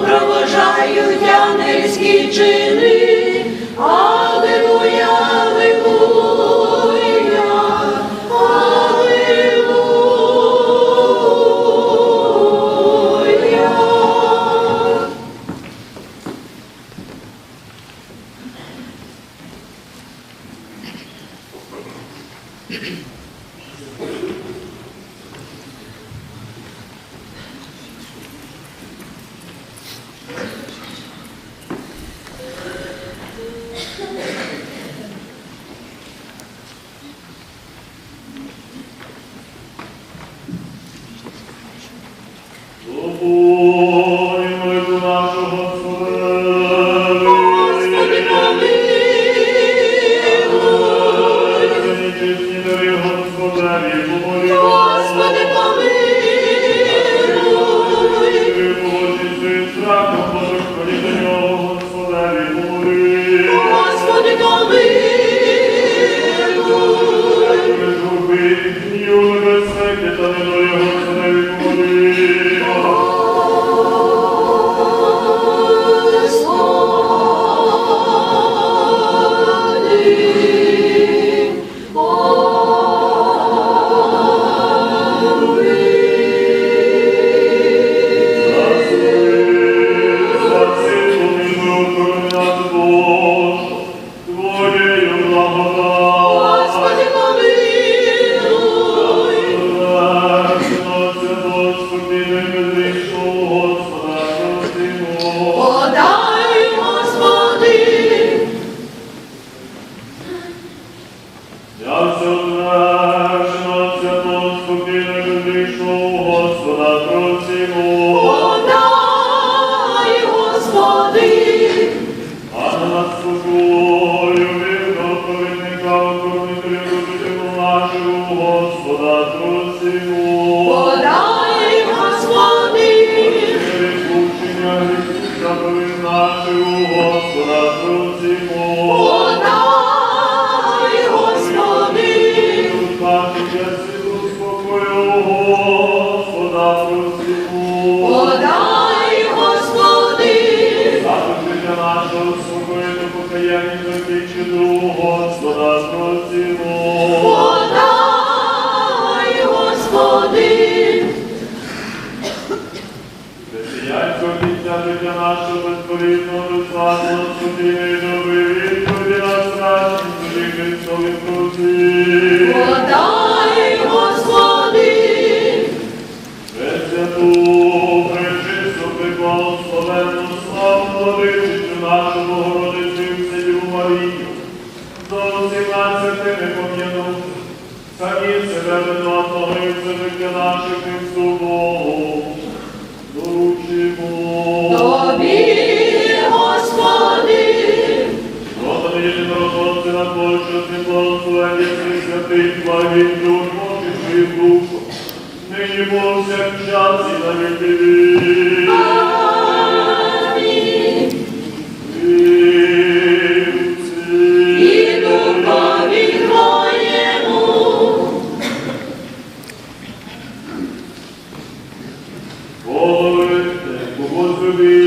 Провожають ангельські чини. love. непом'яну, самі себе винатлаги, це життя наших Христу Богу. Доручимо. Тобі, Господи! Господи, єдин народці на Боже, ти благословення, ти святий, благий, душу, чи душу, нині Бог всякчас і на віки. Амінь. to.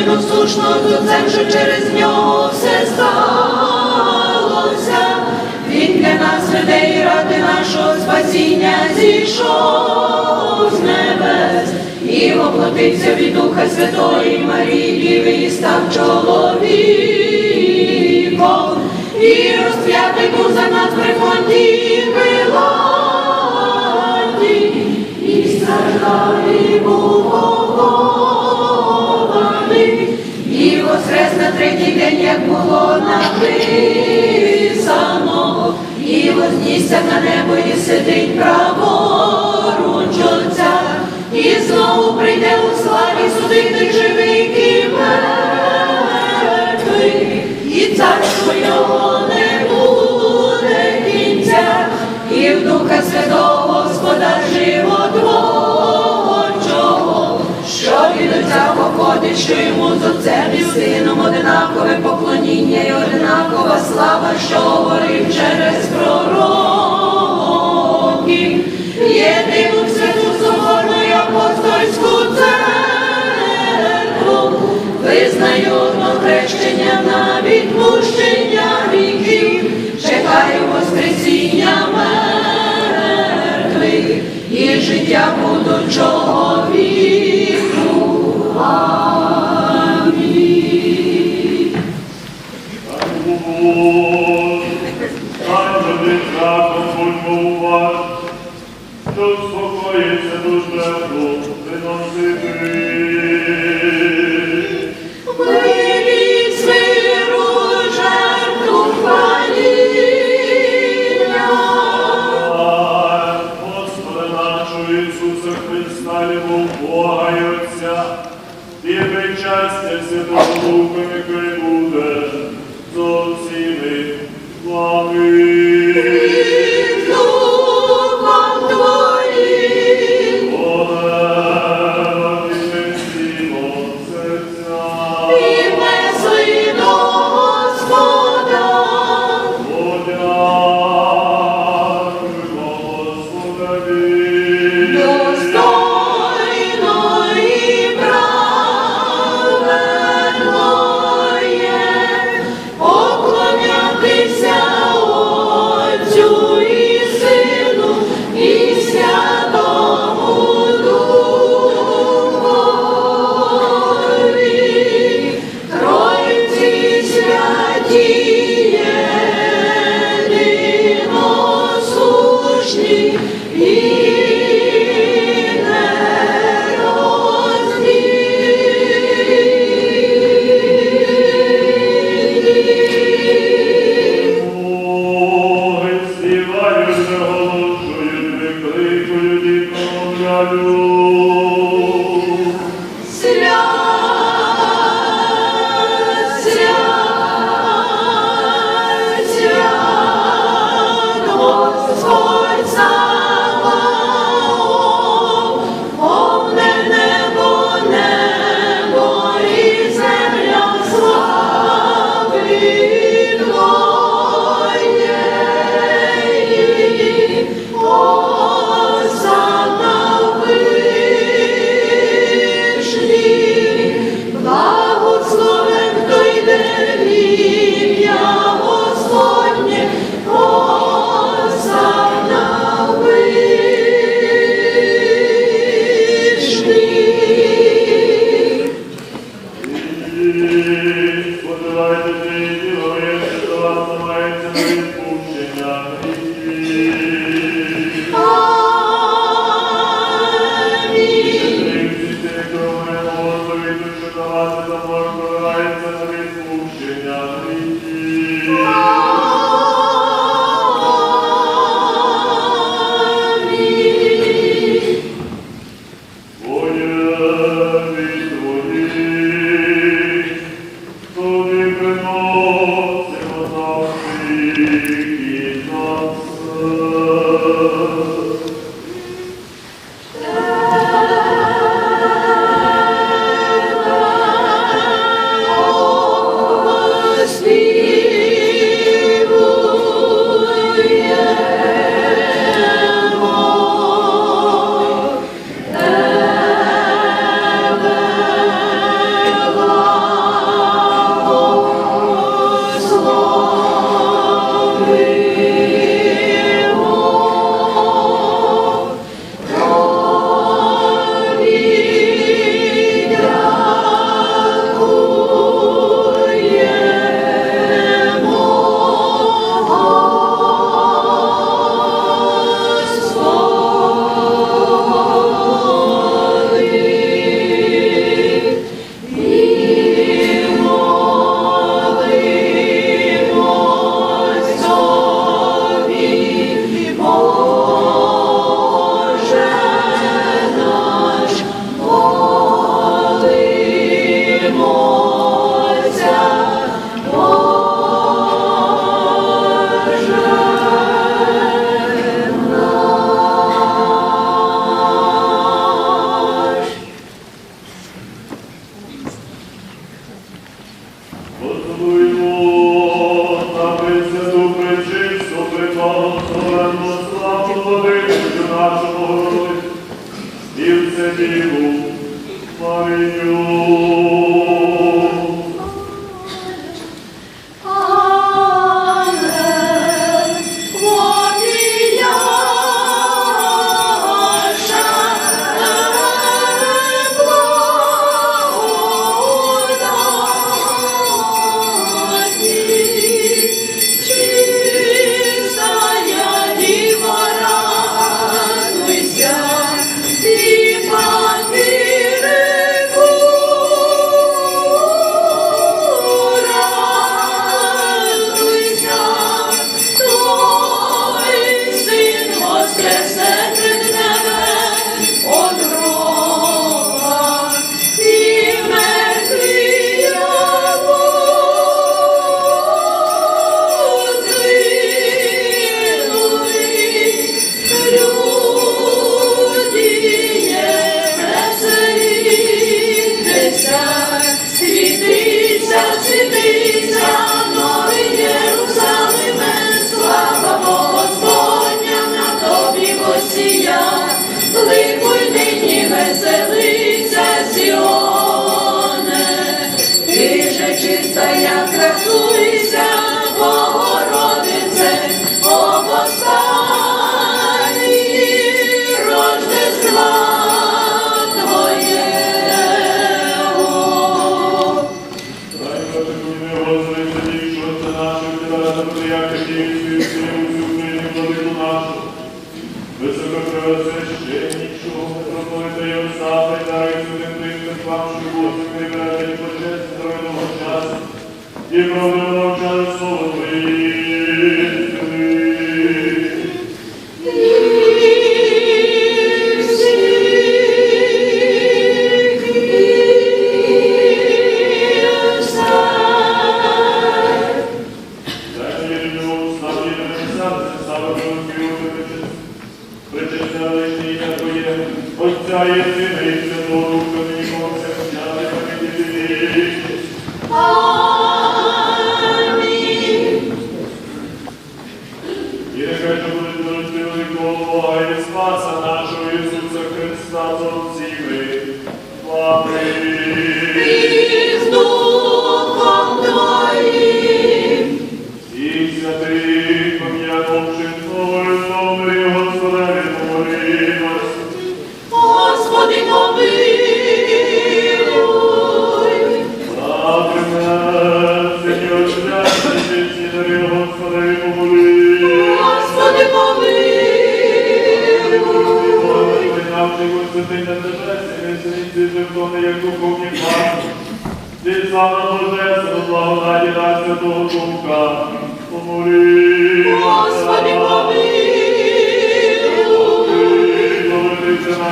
Він услушно тут вже через нього все сталося. Він для нас людей ради нашого спасіння зійшов з небес і воплотився від Духа Святої Марії, і став чоловіком, і розп'ятий був за нас при фонді Милані, і страждав і був Богом похований, і воскрес на третій день, як було написано, і вознісся на небо і сидить праворуч Отця, і знову прийде у славі судити живих і мертвих, і царство його не буде кінця, і в Духа Святого Господа животворчого, що йому з Отцем і Сином одинакове поклоніння і одинакова слава, що говорив через пророки. Єдину святу соборну і апостольську церкву, визнаю одно хрещення на відпущення і Отця, і причастя Святого Духа, нехай буде зо всіми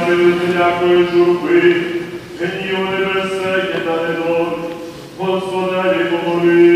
спаси від всякої журби, гнів небезпеки та недолі, Господа помоли.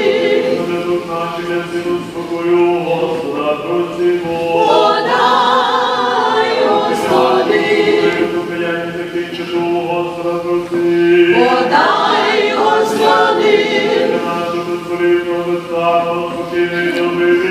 Domino, Domino, Domino, Domino,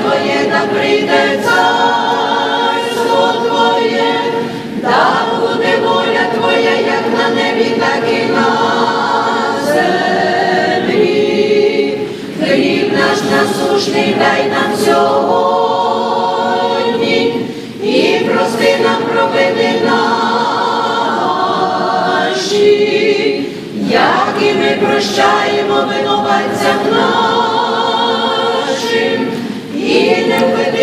Твоє да прийде царство Твоє, да буде воля Твоя, як на небі, так і на землі. Хліб наш насушний, дай нам сьогодні і прости нам провини наші, як і ми прощаємо винуватцям нам і не